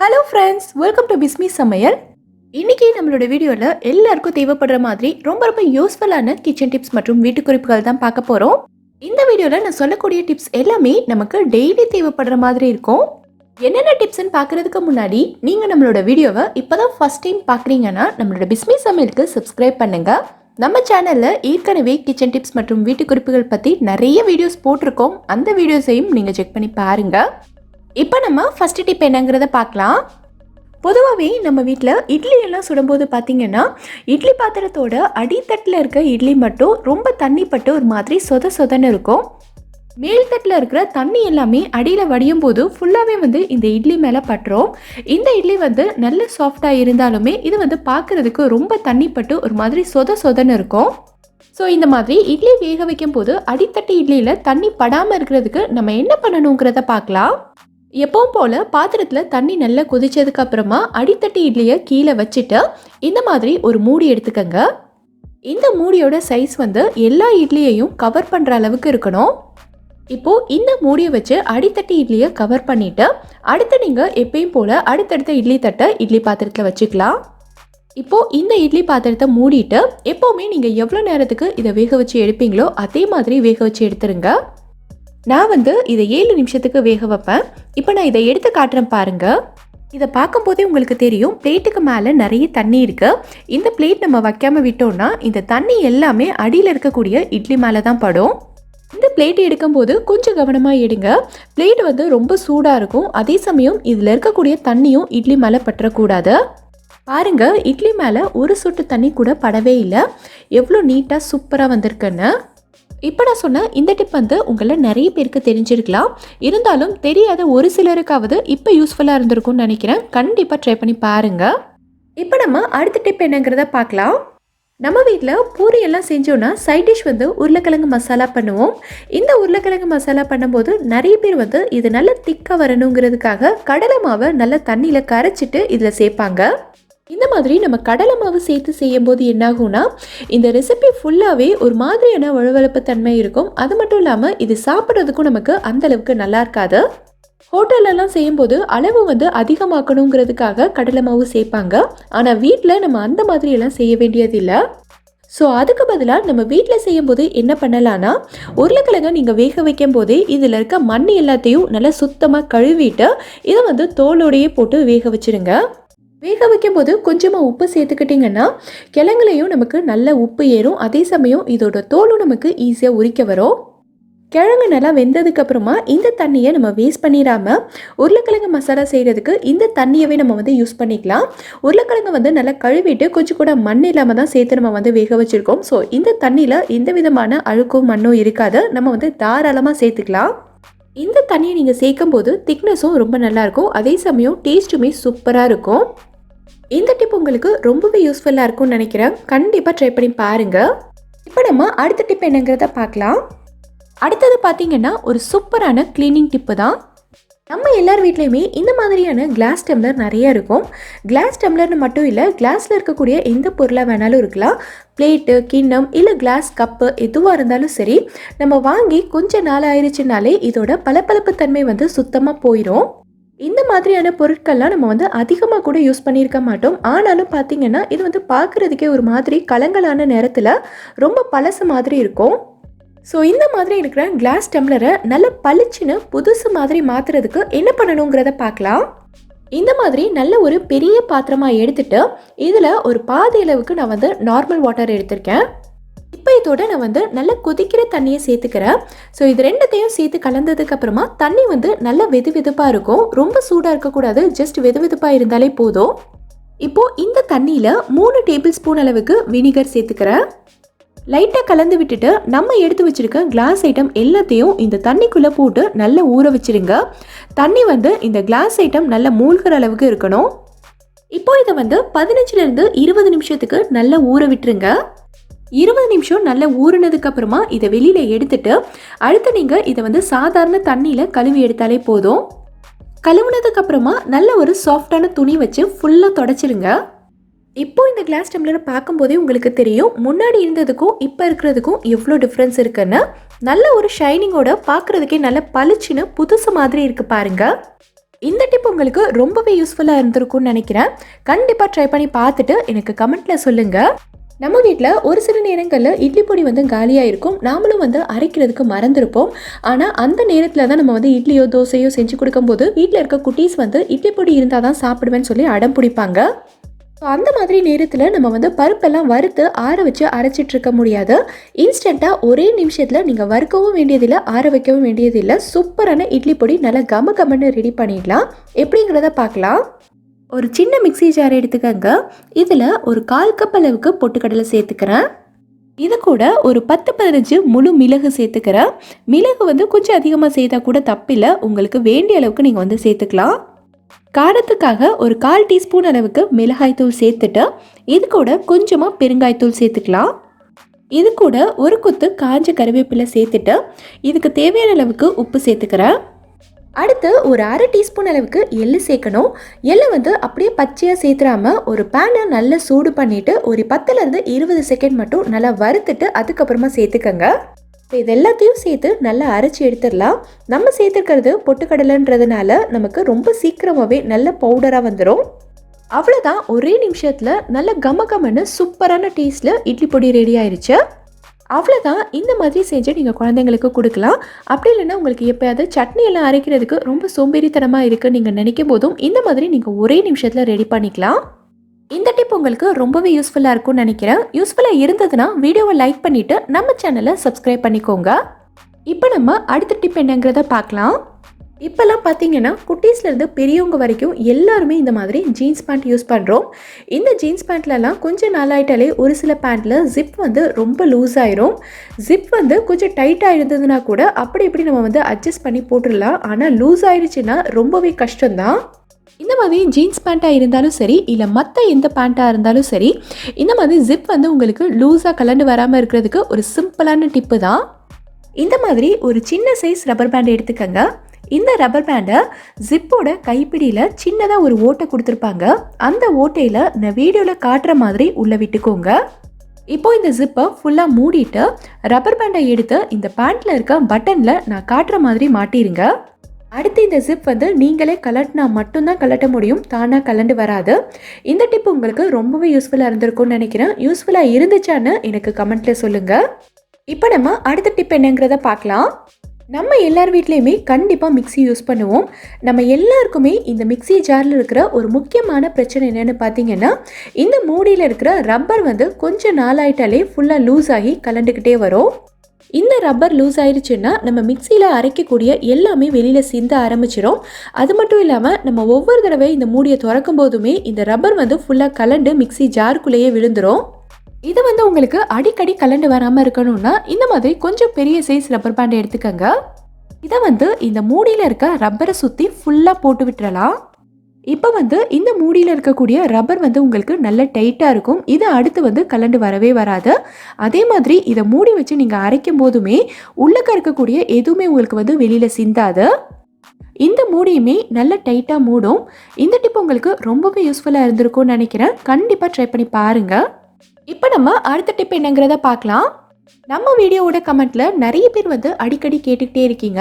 Hello friends welcome to Bismi சமையல் இன்னைக்கு நம்மளோட வீடியோவில் எல்லாருக்கும் தேவைப்படுற மாதிரி ரொம்ப ரொம்ப யூஸ்ஃபுல்லான கிச்சன் டிப்ஸ் மற்றும் வீட்டு குறிப்புகள் தான் பார்க்க போகிறோம் இந்த வீடியோவில் நான் சொல்லக்கூடிய டிப்ஸ் எல்லாமே நமக்கு டெய்லி தேவைப்படுற மாதிரி இருக்கும். என்னென்ன டிப்ஸ்னு பார்க்கறதுக்கு முன்னாடி நீங்கள் நம்மளோட வீடியோவை இப்போ தான் ஃபஸ்ட் டைம் பார்க்குறீங்கன்னா நம்மளோட பிஸ்மி சமையலுக்கு சப்ஸ்கிரைப் பண்ணுங்கள் நம்ம சேனலில் ஏற்கனவே கிச்சன் டிப்ஸ் மற்றும் வீட்டு குறிப்புகள் பற்றி நிறைய வீடியோஸ் போட்டிருக்கோம். அந்த வீடியோஸையும் நீங்கள் செக் பண்ணி பாருங்கள் இப்போ நம்ம ஃபஸ்ட்டு டிப் என்னங்கிறத பார்க்கலாம். பொதுவாகவே நம்ம வீட்டில் இட்லி எல்லாம் சுடும்போது பார்த்திங்கன்னா இட்லி பாத்திரத்தோட அடித்தட்டில் இருக்க இட்லி மட்டும் ரொம்ப தண்ணி பட்டு ஒரு மாதிரி சொத சொதன்னு இருக்கும். மேல்தட்டில் இருக்கிற தண்ணி எல்லாமே அடியில் வடியும் போது ஃபுல்லாகவே வந்து இந்த இட்லி மேலே பட்டுரும். இந்த இட்லி வந்து நல்ல சாஃப்டாக இருந்தாலுமே இது வந்து பார்க்குறதுக்கு ரொம்ப தண்ணி பட்டு ஒரு மாதிரி சொத சொதன்னு இருக்கும். ஸோ இந்த மாதிரி இட்லி வேக வைக்கும் போது அடித்தட்டு இட்லியில் தண்ணி படாமல் இருக்கிறதுக்கு நம்ம என்ன பண்ணணுங்கிறத பார்க்கலாம். எப்பவும் போல் பாத்திரத்தில் தண்ணி நல்லா கொதிச்சதுக்கு அப்புறமா அடித்தட்டு இட்லியை கீழே வச்சுட்டு இந்த மாதிரி ஒரு மூடி எடுத்துக்கங்க. இந்த மூடியோட சைஸ் வந்து எல்லா இட்லியையும் கவர் பண்ணுற அளவுக்கு இருக்கணும். இப்போ இந்த மூடியை வச்சு அடித்தட்டு இட்லியை கவர் பண்ணிட்டு அடுத்து நீங்கள் எப்பயும் போல் அடுத்தடுத்த இட்லி தட்டை இட்லி பாத்திரத்தில் வச்சுக்கலாம். இப்போ இந்த இட்லி பாத்திரத்தை மூடிட்டு எப்போவுமே நீங்கள் எவ்வளோ நேரத்துக்கு இதை வேக வச்சு எடுப்பீங்களோ அதே மாதிரி வேக வச்சு எடுத்துருங்க. நான் வந்து இதை ஏழு நிமிஷத்துக்கு வேக வைப்பேன். இப்போ நான் இதை எடுத்து காட்டுறேன் பாருங்க. இதை பார்க்கும்போதே உங்களுக்கு தெரியும் பிளேட்டுக்கு மேலே நிறைய தண்ணி இருக்குது இந்த பிளேட் நம்ம வைக்காமல் விட்டோம்னா இந்த தண்ணி எல்லாமே அடியில் இருக்கக்கூடிய இட்லி மேலே தான் படும். இந்த பிளேட் எடுக்கும்போது கொஞ்சம் கவனமாக எடுங்க. பிளேட் வந்து ரொம்ப சூடாக இருக்கும். அதே சமயம் இதில் இருக்கக்கூடிய தண்ணியும் இட்லி மேலே பற்றக்கூடாது. பாருங்க இட்லி மேலே ஒரு சொட்டு தண்ணி கூட படவே இல்லை. எவ்வளோ நீட்டாக சூப்பராக வந்திருக்குன்னு. இப்போ நான் சொன்ன இந்த டிப் வந்து உங்களை நிறைய பேருக்கு தெரிஞ்சிருக்கலாம். இருந்தாலும் தெரியாத ஒரு சிலருக்காவது இப்போ யூஸ்ஃபுல்லாக இருந்திருக்கும்னு நினைக்கிறேன். கண்டிப்பாக ட்ரை பண்ணி பாருங்கள் இப்போ நம்ம அடுத்த டிப் என்னங்கிறத பார்க்கலாம். நம்ம வீட்டில் பூரி எல்லாம் செஞ்சோன்னா சைட் டிஷ் வந்து உருளைக்கிழங்கு மசாலா பண்ணுவோம். இந்த உருளைக்கிழங்கு மசாலா பண்ணும்போது நிறைய பேர் வந்து இது நல்லா திக்காக வரணுங்கிறதுக்காக கடலை மாவை நல்லா தண்ணியில் கரைச்சிட்டு இதில் சேர்ப்பாங்க. இந்த மாதிரி நம்ம கடலை மாவு சேர்த்து செய்யும் போது என்னாகும்னா இந்த ரெசிபி ஃபுல்லாகவே ஒரு மாதிரியான வழுவழுப்பு தன்மை இருக்கும். அது மட்டும் இல்லாமல் இது சாப்பிட்றதுக்கும் நமக்கு அந்த அளவுக்கு நல்லா இருக்காது. ஹோட்டல்லலாம் செய்யும்போது அளவு வந்து அதிகமாக்கணுங்கிறதுக்காக கடலை மாவு சேர்ப்பாங்க. ஆனால் வீட்டில் நம்ம அந்த மாதிரியெல்லாம் செய்ய வேண்டியதில்லை. ஸோ அதுக்கு பதிலாக நம்ம வீட்டில் செய்யும்போது என்ன பண்ணலான்னா உருளைக்கிழங்கை நீங்கள் வேக வைக்கும் போதே இதில் இருக்க மண் எல்லாத்தையும் நல்லா சுத்தமாக கழுவிட்டு இதை வந்து தோலோடையே போட்டு வேக வச்சிருங்க. வேக வைக்கும்போது கொஞ்சமாக உப்பு சேர்த்துக்கிட்டிங்கன்னா கிழங்குலையும் நமக்கு நல்ல உப்பு ஏறும். அதே சமயம் இதோட தோலும் நமக்கு ஈஸியாக உரிக்க வரும். கிழங்கு நல்லா வெந்ததுக்கப்புறமா இந்த தண்ணியை நம்ம வேஸ்ட் பண்ணிடாமல் உருளைக்கிழங்கு மசாலா செய்கிறதுக்கு இந்த தண்ணியவே நம்ம வந்து யூஸ் பண்ணிக்கலாம். உருளைக்கிழங்கு வந்து நல்லா கழுவிட்டு கொஞ்சம் கூட மண் இல்லாமல் தான் சேர்த்து நம்ம வந்து வேக வச்சுருக்கோம். ஸோ இந்த தண்ணியில் எந்த விதமான அழுக்கும் மண்ணும் இருக்காது. நம்ம வந்து தாராளமாக சேர்த்துக்கலாம். இந்த தண்ணியை நீங்கள் சேர்க்கும் போது திக்னஸும் ரொம்ப நல்லாயிருக்கும் அதே சமயம் டேஸ்ட்டுமே சூப்பராக இருக்கும். இந்த டிப் உங்களுக்கு ரொம்பவே யூஸ்ஃபுல்லாக இருக்கும்னு நினைக்கிறேன். கண்டிப்பாக ட்ரை பண்ணி பாருங்கள் இப்போ நம்ம அடுத்த டிப் என்னங்கிறத பார்க்கலாம். அடுத்தது பார்த்தீங்கன்னா ஒரு சூப்பரான க்ளீனிங் டிப்பு தான். நம்ம எல்லார் வீட்லேயுமே இந்த மாதிரியான கிளாஸ் டம்ளர் நிறைய இருக்கும். கிளாஸ் டம்ளர்னு மட்டும் இல்லை கிளாஸில் இருக்கக்கூடிய எந்த பொருளாக வேணாலும் இருக்கலாம். பிளேட்டு கிண்ணம் இல்லை கிளாஸ் கப்பு எதுவாக இருந்தாலும் சரி நம்ம வாங்கி கொஞ்ச நாள் ஆயிடுச்சுனாலே இதோட பளபளப்பு தன்மை வந்து சுத்தமாக போயிடும் இந்த மாதிரியான பொருட்கள்லாம் நம்ம வந்து அதிகமாக கூட யூஸ் பண்ணியிருக்க மாட்டோம். ஆனாலும் பார்த்தீங்கன்னா இது வந்து பார்க்குறதுக்கே ஒரு மாதிரி கலங்கலான நேரத்தில் ரொம்ப பழசு மாதிரி இருக்கும். ஸோ இந்த மாதிரி இருக்கிற கிளாஸ் டம்ளரை நல்ல பளிச்சுன்னு புதுசு மாதிரி மாற்றுறதுக்கு என்ன பண்ணணுங்கிறத பார்க்கலாம் இந்த மாதிரி நல்ல ஒரு பெரிய பாத்திரமாக எடுத்துட்டு இதில் ஒரு பாதி அளவுக்கு நான் வந்து நார்மல் வாட்டர் எடுத்திருக்கேன். இப்போ இதோட நான் வந்து நல்லா கொதிக்கிற தண்ணியை சேர்த்துக்கிறேன். ஸோ இது ரெண்டத்தையும் சேர்த்து கலந்ததுக்கு அப்புறமா தண்ணி வந்து நல்லா வெது வெதுப்பாக இருக்கும். ரொம்ப சூடாக இருக்கக்கூடாது. ஜஸ்ட் வெது வெதுப்பாக இருந்தாலே போதும். இப்போ இந்த தண்ணியில் மூணு டேபிள் ஸ்பூன் அளவுக்கு வினிகர் சேர்த்துக்கிறேன். லைட்டாக கலந்து விட்டுட்டு நம்ம எடுத்து வச்சிருக்க கிளாஸ் ஐட்டம் எல்லாத்தையும் இந்த தண்ணிக்குள்ளே போட்டு நல்லா ஊற வச்சிருங்க. தண்ணி வந்து இந்த கிளாஸ் ஐட்டம் நல்லா மூழ்கிற அளவுக்கு இருக்கணும். இப்போ இதை வந்து பதினஞ்சுலேருந்து இருபது நிமிஷத்துக்கு நல்லா ஊற விட்டுருங்க. இருபது நிமிஷம் நல்லா ஊறினதுக்கு அப்புறமா இதை வெளியில எடுத்துட்டு அடுத்து நீங்க இதை வந்து சாதாரண தண்ணியில கழுவி எடுத்தாலே போதும். கழுவுனதுக்கு அப்புறமா நல்ல ஒரு சாஃப்டான துணி வச்சு ஃபுல்லாக தொடச்சிருங்க. இப்போ இந்த கிளாஸ் டம்ளரை பார்க்கும்போதே உங்களுக்கு தெரியும் முன்னாடி இருந்ததுக்கும் இப்போ இருக்கிறதுக்கும் எவ்வளோ டிஃப்ரென்ஸ் இருக்குன்னு. நல்ல ஒரு ஷைனிங்கோட பார்க்குறதுக்கே நல்ல பளிச்சுன்னு புதுசு மாதிரி இருக்கு பாருங்க. இந்த டிப் உங்களுக்கு ரொம்பவே யூஸ்ஃபுல்லாக இருந்திருக்கும்னு நினைக்கிறேன். கண்டிப்பாக ட்ரை பண்ணி பார்த்துட்டு எனக்கு கமெண்ட்டில் சொல்லுங்கள் நம்ம வீட்டில் ஒரு சில நேரங்களில் இட்லி பொடி வந்து காலியாக இருக்கும். நாமளும் வந்து அரைக்கிறதுக்கு மறந்துருப்போம். ஆனால் அந்த நேரத்தில் தான் நம்ம வந்து இட்லியோ தோசையோ செஞ்சு கொடுக்கும்போது வீட்டில் இருக்க குட்டீஸ் வந்து இட்லி பொடி இருந்தால் தான் சாப்பிடுவேன்னு சொல்லி அடம் பிடிப்பாங்க. ஸோ அந்த மாதிரி நேரத்தில் நம்ம வந்து பருப்பெல்லாம் வறுத்து ஆற வச்சு அரைச்சிட்டு இருக்க முடியாது. இன்ஸ்டண்ட்டாக ஒரே நிமிஷத்தில் நீங்கள் வறுக்கவும் வேண்டியதில்லை ஆற வைக்கவும் வேண்டியதில்லை. சூப்பரான இட்லி பொடி நல்லா கம கமன்னு ரெடி பண்ணிடலாம். எப்படிங்கிறத பார்க்கலாம். ஒரு சின்ன மிக்ஸி ஜார் எடுத்துக்கங்க. இதில் ஒரு கால் கப் அளவுக்கு பொட்டுக்கடலை சேர்த்துக்கிறேன். இது கூட ஒரு பத்து பதினஞ்சு முழு மிளகு சேர்த்துக்கிறேன். மிளகு வந்து கொஞ்சம் அதிகமாக சேர்த்தா கூட தப்பில்லை. உங்களுக்கு வேண்டிய அளவுக்கு நீங்கள் வந்து சேர்த்துக்கலாம். காரத்துக்காக ஒரு கால் டீஸ்பூன் அளவுக்கு மிளகாய்த்தூள் சேர்த்துட்டு இது கூட கொஞ்சமாக பெருங்காய்த்தூள் சேர்த்துக்கலாம். இது கூட ஒரு கொத்து காஞ்ச கருவேப்பிலை சேர்த்துட்டு இதுக்கு தேவையான அளவுக்கு உப்பு சேர்த்துக்கிறேன். அடுத்து ஒரு அரை டீஸ்பூன் அளவுக்கு எள்ளு சேர்க்கணும். எள்ளை வந்து அப்படியே பச்சையாக சேர்த்துறாம ஒரு பேனை நல்லா சூடு பண்ணிவிட்டு ஒரு பத்துலேருந்து இருபது செகண்ட் மட்டும் நல்லா வறுத்துட்டு அதுக்கப்புறமா சேர்த்துக்கங்க. இப்போ இது எல்லாத்தையும் சேர்த்து நல்லா அரைச்சி எடுத்துடலாம். நம்ம சேர்த்துருக்கிறது பொட்டுக்கடலைன்றதுனால நமக்கு ரொம்ப சீக்கிரமாகவே நல்ல பவுடராக வந்துடும் அவ்வளோதான் ஒரே நிமிஷத்தில் நல்ல கம கமன்னு சூப்பரான டேஸ்ட்டில் இட்லி பொடி ரெடி ஆயிடுச்சு அவ்வளோதான் இந்த மாதிரி செஞ்சு நீங்கள் குழந்தைங்களுக்கு கொடுக்கலாம். அப்படி இல்லைன்னா உங்களுக்கு எப்போயாவது சட்னி எல்லாம் அரைக்கிறதுக்கு ரொம்ப சோம்பேறித்தனமாக இருக்குது நீங்கள் நினைக்கும் போதும் இந்த மாதிரி நீங்கள் ஒரே நிமிஷத்தில் ரெடி பண்ணிக்கலாம். இந்த டிப் உங்களுக்கு ரொம்பவே யூஸ்ஃபுல்லாக இருக்கும்னு நினைக்கிறேன். யூஸ்ஃபுல்லாக இருந்ததுன்னா வீடியோவை லைக் பண்ணிவிட்டு நம்ம சேனலை சப்ஸ்கிரைப் பண்ணிக்கோங்க. இப்போ நம்ம அடுத்த டிப் என்னங்கிறத பார்க்கலாம். இப்போல்லாம் பார்த்தீங்கன்னா குட்டீஸ்லேருந்து பெரியவங்க வரைக்கும் எல்லாருமே இந்த மாதிரி ஜீன்ஸ் பேண்ட் யூஸ் பண்ணுறோம் இந்த ஜீன்ஸ் பேண்ட்லலாம் கொஞ்சம் நாளாயிட்டாலே ஒரு சில பேண்ட்டில் ஜிப் வந்து ரொம்ப லூஸ் ஆயிரும். ஜிப் வந்து கொஞ்சம் டைட்டாக இருந்ததுன்னா கூட அப்படி இப்படி நம்ம வந்து அட்ஜஸ்ட் பண்ணி போட்டுடலாம். ஆனால் லூஸ் ஆயிடுச்சுன்னா ரொம்பவே கஷ்டம்தான். இந்த மாதிரி ஜீன்ஸ் பேண்ட்டாக இருந்தாலும் சரி இல்லை மற்ற எந்த பேண்ட்டாக இருந்தாலும் சரி இந்த மாதிரி ஜிப் வந்து உங்களுக்கு லூஸாக கலண்டு வராமல் இருக்கிறதுக்கு ஒரு சிம்பிளான டிப்பு தான். இந்த மாதிரி ஒரு சின்ன சைஸ் ரப்பர் பேண்ட் எடுத்துக்கங்க. இந்த ரப்பர் பேண்டை ஜிப்போட கைப்பிடியில் சின்னதாக ஒரு ஓட்டை கொடுத்துருப்பாங்க. அந்த ஓட்டையில் நான் வீடியோவில் காட்டுற மாதிரி உள்ளே விட்டுக்கோங்க. இப்போ இந்த ஜிப்பை ஃபுல்லாக மூடிட்டு ரப்பர் பேண்டை எடுத்து இந்த பேண்ட்டில் இருக்க பட்டனில் நான் காட்டுற மாதிரி மாட்டிருங்க. அடுத்து இந்த ஜிப் வந்து நீங்களே கலட்டினா மட்டும்தான் கலட்ட முடியும் தானாக கலண்டு வராது. இந்த டிப் உங்களுக்கு ரொம்பவே யூஸ்ஃபுல்லாக இருந்திருக்கும்னு நினைக்கிறேன். யூஸ்ஃபுல்லாக இருந்துச்சான்னு எனக்கு கமெண்ட்டில் சொல்லுங்கள் இப்போ நம்ம அடுத்த டிப் என்னங்கிறத பார்க்கலாம். நம்ம எல்லார் வீட்லேயுமே கண்டிப்பாக மிக்ஸி யூஸ் பண்ணுவோம். நம்ம எல்லாருக்குமே இந்த மிக்ஸி ஜாரில் இருக்கிற ஒரு முக்கியமான பிரச்சனை என்னென்னு பார்த்தீங்கன்னா இந்த மூடியில் இருக்கிற ரப்பர் வந்து கொஞ்சம் நாளாயிட்டாலே ஃபுல்லாக லூஸ் ஆகி கலண்டுக்கிட்டே வரும். இந்த ரப்பர் லூஸ் ஆயிடுச்சுன்னா நம்ம மிக்சியில் அரைக்கக்கூடிய எல்லாமே வெளியில் சிந்த ஆரம்பிச்சிடும் அது மட்டும் இல்லாமல் நம்ம ஒவ்வொரு தடவை இந்த மூடியை திறக்கும் போதுமே இந்த ரப்பர் வந்து ஃபுல்லாக கலண்டு மிக்ஸி ஜாருக்குள்ளேயே விழுந்துடும் இது வந்து உங்களுக்கு அடிக்கடி கலண்டு வராமல் இருக்கணும்னா இந்த மாதிரி கொஞ்சம் பெரிய சைஸ் ரப்பர் பேண்டை எடுத்துக்கங்க. இதை வந்து இந்த மூடியில் இருக்க ரப்பரை சுற்றி ஃபுல்லாக போட்டு விட்டுறலாம். இப்போ வந்து இந்த மூடியில் இருக்கக்கூடிய ரப்பர் வந்து உங்களுக்கு நல்ல டைட்டாக இருக்கும். இது அடுத்து வந்து கலண்டு வரவே வராது. அதே மாதிரி இதை மூடி வச்சு நீங்கள் அரைக்கும் போதுமே உள்ளக்க இருக்கக்கூடிய எதுவுமே உங்களுக்கு வந்து வெளியில் சிந்தாது. இந்த மூடியுமே நல்ல டைட்டாக மூடும். இந்த டிப் உங்களுக்கு ரொம்பவே யூஸ்ஃபுல்லாக இருந்திருக்கும்னு நினைக்கிறேன். கண்டிப்பாக ட்ரை பண்ணி பாருங்கள் இப்போ நம்ம அடுத்த டிப் என்னங்கிறத பார்க்கலாம். நம்ம வீடியோவோட கமெண்ட்ல நிறைய பேர் வந்து அடிக்கடி கேட்டுக்கிட்டே இருக்கீங்க.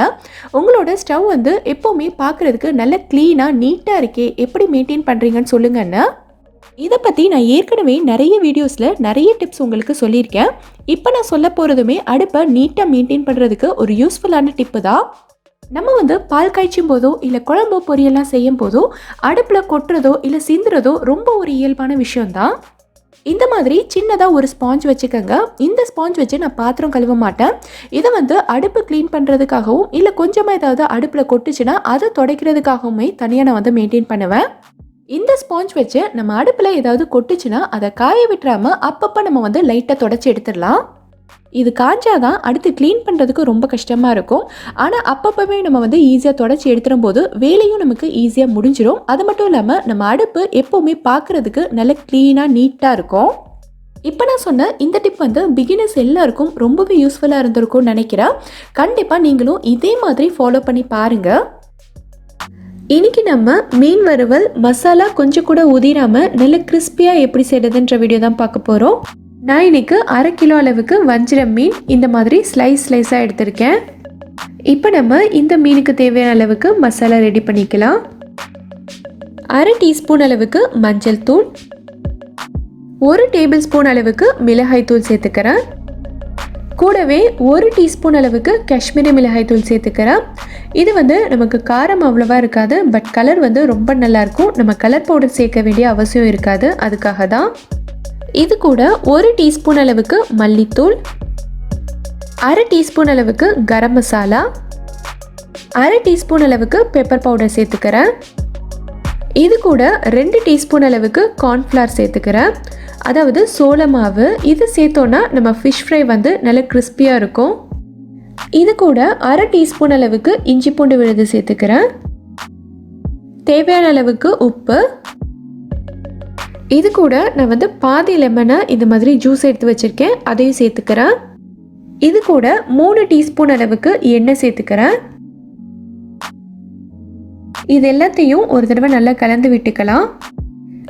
உங்களோட ஸ்டவ் வந்து எப்போவுமே பார்க்குறதுக்கு நல்ல க்ளீனாக நீட்டாக இருக்கே. எப்படி மெயின்டைன் பண்ணுறீங்கன்னு சொல்லுங்கன்னு. இதை பற்றி நான் ஏற்கனவே நிறைய வீடியோஸில் நிறைய டிப்ஸ் உங்களுக்கு சொல்லியிருக்கேன். இப்போ நான் சொல்ல போகிறதுமே அடுப்பை நீட்டாக மெயின்டைன் பண்ணுறதுக்கு ஒரு யூஸ்ஃபுல்லான டிப்பு தான் நம்ம வந்து பால் காய்ச்சும் போதோ இல்லை குழம்பு பொரியெல்லாம் செய்யும் போதோ அடுப்பில் கொட்டுறதோ இல்லை சிந்துறதோ ரொம்ப ஒரு இயல்பான விஷயம்தான் இந்த மாதிரி சின்னதாக ஒரு ஸ்பாஞ்ச் வச்சுக்கோங்க. இந்த ஸ்பாஞ்ச் வச்சு நான் பாத்திரம் கழுவ மாட்டேன். இதை வந்து அடுப்பு க்ளீன் பண்ணுறதுக்காகவும் இல்லை கொஞ்சமாக ஏதாவது அடுப்பில் கொட்டுச்சுன்னா அதை துடைக்கிறதுக்காகவுமே தனியாக நான் வந்து மெயின்டைன் பண்ணுவேன். இந்த ஸ்பாஞ்ச் வச்சு நம்ம அடுப்பில் ஏதாவது கொட்டுச்சுன்னா அதை காய விட்டுறாமல் அப்பப்போ நம்ம வந்து லைட்டாக தொடச்சி எடுத்துடலாம். இது காஞ்சாதான் அடுத்து க்ளீன் பண்ணுறதுக்கு ரொம்ப கஷ்டமாக இருக்கும். ஆனால் அப்பப்போவே நம்ம வந்து ஈஸியாக தொடச்சி எடுத்துடும் போது வேலையும் நமக்கு ஈஸியாக முடிஞ்சிடும் அது மட்டும் இல்லாமல் நம்ம அடுப்பு எப்போவுமே பார்க்குறதுக்கு நல்ல க்ளீனாக நீட்டாக இருக்கும். இப்போ நான் சொன்ன இந்த டிப் வந்து பிகினர்ஸ் எல்லாருக்கும் ரொம்பவே யூஸ்ஃபுல்லாக இருந்திருக்கும்னு நினைக்கிறேன். கண்டிப்பாக நீங்களும் இதே மாதிரி ஃபாலோ பண்ணி பாருங்கள் இன்னைக்கு நம்ம மீன் வறுவல் மசாலா கொஞ்சம் கூட உதிராம நல்ல கிறிஸ்பியாக எப்படி செய்யறதுன்ற வீடியோ தான் பார்க்க போகிறோம் நான் இன்னைக்கு அரை கிலோ அளவுக்கு வஞ்சிரம் மீன் இந்த மாதிரி ஸ்லைஸ் ஸ்லைஸாக எடுத்திருக்கேன். இப்போ நம்ம இந்த மீனுக்கு தேவையான அளவுக்கு மசாலா ரெடி பண்ணிக்கலாம். அரை டீஸ்பூன் அளவுக்கு மஞ்சள் தூள். ஒரு டேபிள் ஸ்பூன் அளவுக்கு மிளகாய் தூள் சேர்த்துக்கிறேன். கூடவே ஒரு டீஸ்பூன் அளவுக்கு காஷ்மீரி மிளகாய் தூள் சேர்த்துக்கிறேன். இது வந்து நமக்கு காரம் அவ்வளோவா இருக்காது பட் கலர் வந்து ரொம்ப நல்லாயிருக்கும் நம்ம கலர் பவுடர் சேர்க்க வேண்டிய அவசியம் இருக்காது அதுக்காக தான். இது கூட ஒரு டீஸ்பூன் அளவுக்கு மல்லித்தூள் அரை டீஸ்பூன் அளவுக்கு கரம் மசாலா அரை டீஸ்பூன் அளவுக்கு பெப்பர் பவுடர் சேர்த்துக்கிறேன். இது கூட ரெண்டு டீஸ்பூன் அளவுக்கு கார்ன்ஃப்ளவர் சேர்த்துக்கிறேன். அதாவது சோள மாவு இது சேர்த்தோன்னா நம்ம ஃபிஷ் ஃப்ரை வந்து நல்ல கிறிஸ்பியாக இருக்கும். இது கூட அரை டீஸ்பூன் அளவுக்கு இஞ்சி பூண்டு விழுது சேர்த்துக்கிறேன். தேவையான அளவுக்கு உப்பு இது கூட நான் வந்து பாதி லெமனை இந்த மாதிரி ஜூஸ் எடுத்து வச்சுருக்கேன். அதையும் சேர்த்துக்கிறேன். இது கூட மூணு டீஸ்பூன் அளவுக்கு எண்ணெய் சேர்த்துக்கிறேன். இது எல்லாத்தையும் ஒரு தடவை நல்லா கலந்து விட்டுக்கலாம்.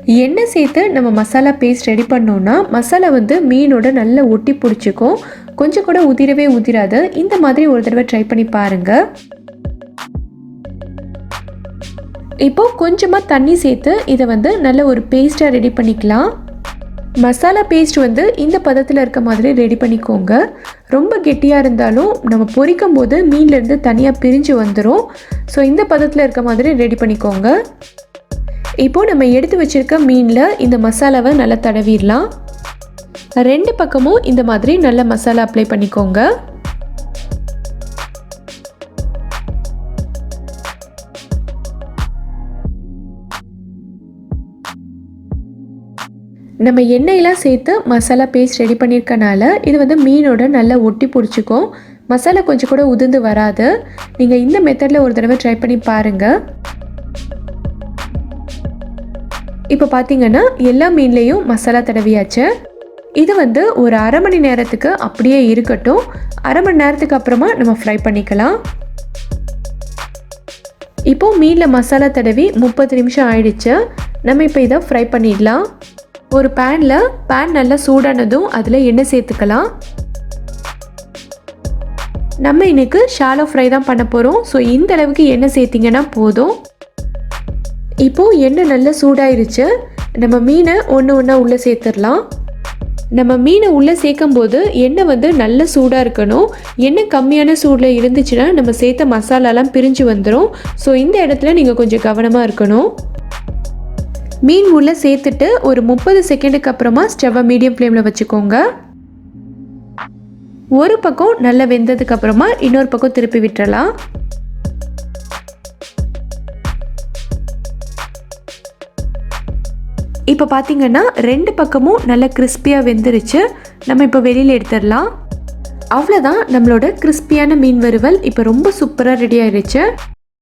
எண்ணெய் சேர்த்து நம்ம மசாலா பேஸ்ட் ரெடி பண்ணோன்னா மசாலா வந்து மீனோட நல்லா ஒட்டி பிடிச்சிக்கும். கொஞ்சம் கூட உதிரவே உதிராது. இந்த மாதிரி ஒரு தடவை ட்ரை பண்ணி பாருங்கள் இப்போது கொஞ்சமாக தண்ணி சேர்த்து இதை வந்து நல்ல ஒரு பேஸ்ட்டாக ரெடி பண்ணிக்கலாம். மசாலா பேஸ்ட் வந்து இந்த பதத்தில் இருக்க மாதிரி ரெடி பண்ணிக்கோங்க. ரொம்ப கெட்டியாக இருந்தாலும் நம்ம பொரிக்கும் போது மீன்லேருந்து தனியாக பிரிஞ்சு வந்துடும் ஸோ இந்த பதத்தில் இருக்க மாதிரி ரெடி பண்ணிக்கோங்க. இப்போது நம்ம எடுத்து வச்சுருக்க மீனில் இந்த மசாலாவை நல்லா தடவிடலாம். ரெண்டு பக்கமும் இந்த மாதிரி நல்ல மசாலா அப்ளை பண்ணிக்கோங்க. நம்ம எண்ணெயெலாம் சேர்த்து மசாலா பேஸ்ட் ரெடி பண்ணியிருக்கனால இது வந்து மீனோட நல்லா ஒட்டி பிடிச்சிக்கும். மசாலா கொஞ்சம் கூட உதிர்ந்து வராது. நீங்கள் இந்த மெத்தடில் ஒரு தடவை ட்ரை பண்ணி பாருங்கள் இப்போ பார்த்தீங்கன்னா எல்லா மீன்லேயும் மசாலா தடவியாச்சு. இது வந்து ஒரு அரை மணி நேரத்துக்கு அப்படியே இருக்கட்டும். அரை மணி நேரத்துக்கு அப்புறமா நம்ம ஃப்ரை பண்ணிக்கலாம். இப்போ மீனில் மசாலா தடவி முப்பது நிமிஷம் ஆயிடுச்சு. நம்ம இப்போ இதை ஃப்ரை பண்ணிடலாம். ஒரு பேனில் பேன் நல்லா சூடானதும் அதில் எண்ணெய் சேர்த்துக்கலாம். நம்ம இன்னைக்கு ஷாலோ ஃப்ரை தான் பண்ண போகிறோம் ஸோ இந்த அளவுக்கு எண்ணெய் சேர்த்திங்கன்னா போதும். இப்போது எண்ணெய் நல்லா சூடாயிருச்சு. நம்ம மீனை ஒன்று ஒன்றா உள்ளே சேர்த்துடலாம். நம்ம மீனை உள்ளே சேர்க்கும் போது எண்ணெய் வந்து நல்ல சூடாக இருக்கணும். எண்ணெய் கம்மியான சூடில் இருந்துச்சுன்னா நம்ம சேர்த்த மசாலாலாம் பிரிஞ்சு வந்துடும் ஸோ இந்த இடத்துல நீங்கள் கொஞ்சம் கவனமாக இருக்கணும். மீன் உள்ளே சேர்த்துட்டு ஒரு முப்பது செகண்டுக்கு அப்புறமா ஸ்டவ்வை மீடியம் ஃப்ளேமில் வச்சுக்கோங்க. ஒரு பக்கம் நல்லா வெந்ததுக்கு அப்புறமா இன்னொரு பக்கம் திருப்பி விட்டுறலாம். இப்போ பார்த்தீங்கன்னா ரெண்டு பக்கமும் நல்லா கிறிஸ்பியாக வெந்துருச்சு. நம்ம இப்போ வெளியில் எடுத்துடலாம். அவ்வளோதான் நம்மளோட கிறிஸ்பியான மீன் வறுவல் இப்போ ரொம்ப சூப்பராக ரெடி ஆயிடுச்சு